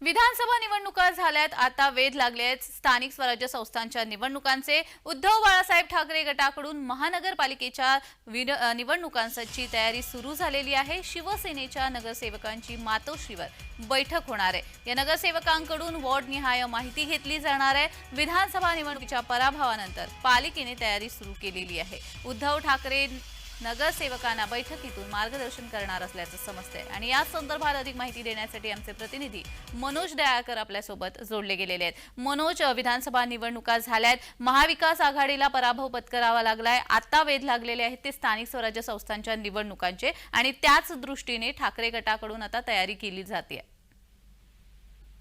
विधानसभा निवडणुका झाल्यात आता वेध लागले आहेत स्थानिक स्वराज्य संस्थांच्या निवडणुकांचे उद्धव बाळासाहेब ठाकरे गटाकडून महानगरपालिकेच्या विन- निवडणुकांची तयारी सुरू झालेली आहे. शिवसेनेच्या नगरसेवकांची मातोश्रीवर बैठक होणार आहे. या नगरसेवकांकडून वॉर्डनिहाय माहिती घेतली जाणार आहे. विधानसभा निवडणुकीच्या पराभवानंतर पालिकेने तयारी सुरू केलेली आहे. उद्धव ठाकरे नगरसेवकांना बैठकीतून मार्गदर्शन करणार असल्याचं समजतंय. आणि या संदर्भात अधिक माहिती देण्यासाठी आमचे प्रतिनिधी मनोज दयाळकर आपल्यासोबत जोडले गेलेले आहेत. मनोज विधानसभा निवडणुका झाल्यात. महाविकास आघाडीला पराभव पत्करावा लागलाय. आता वेध लागलेले आहेत ते स्थानिक स्वराज्य संस्थांच्या निवडणुकांचे आणि त्याच दृष्टीने ठाकरे गटाकडून आता तयारी केली जाते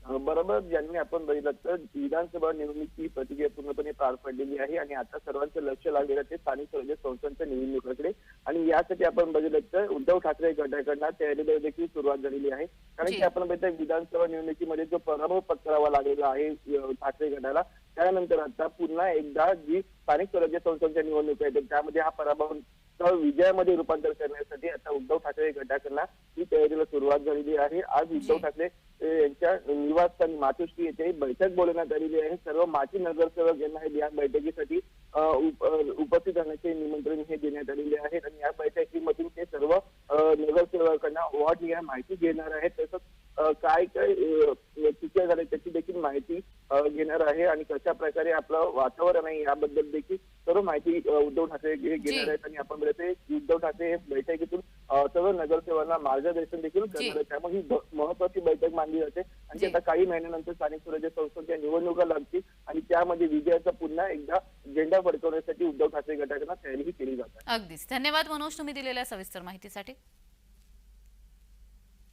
बरोबर ज्यांनी आपण बघितलं तर विधानसभा निवडणुकीची प्रक्रिया पूर्णपणे पार पडलेली आहे आणि आता सर्वांचं लक्ष लागलेलं ते स्थानिक स्वराज्य संस्थांच्या निवडणुकीकडे आणि यासाठी आपण बघितलं तर उद्धव ठाकरे गटाकडनं तयारीला देखील सुरुवात झालेली आहे कारण. की आपण बघितलं विधानसभा निवडणुकीमध्ये जो पराभव पत्करावा लागलेला आहे ठाकरे गटाला त्यानंतर आता पुन्हा एकदा जी स्थानिक स्वराज्य संस्थांच्या निवडणुका आहेत त्यामध्ये हा पराभव विजयामध्ये रूपांतर करण्यासाठी आता उद्धव ठाकरे गटाकडनं ही तयारीला सुरुवात झालेली आहे. आज उद्धव. ठाकरे यांच्या निवासस्थानी मातोश्री येथे बैठक बोलवण्यात आलेली आहे. सर्व माजी नगरसेवक यांना हे या बैठकीसाठी उपस्थित राहण्याचे निमंत्रण हे देण्यात आलेले आहे आणि या बैठकीमधून ते सर्व नगरसेवकांना वॉर्ड या माहिती घेणार आहेत. तसंच काय काय अ, चुक्या झाल्या त्याची देखील माहिती घेणार आहे आणि कशा प्रकारे आपलं वातावरण आहे याबद्दल देखील सर्व माहिती उद्धव ठाकरे हे घेणार आहेत आणि आपण उद्धव ठाकरे हे बैठकीतून सर्व नगरसेवकांना मार्गदर्शन देखील. करणार आहेत. त्यामुळे ही महत्वाची बैठक मानली जाते. आणि. आता काही महिन्यानंतर स्थानिक स्वराज्य संस्थांच्या निवडणुका लागतील आणि त्यामध्ये विजयाचा पुन्हा एकदा झेंडा फडकवण्यासाठी उद्धव ठाकरे गटाकडनं तयारीही केली जाते अगदीच. धन्यवाद मनोज तुम्ही दिलेल्या सविस्तर माहितीसाठी.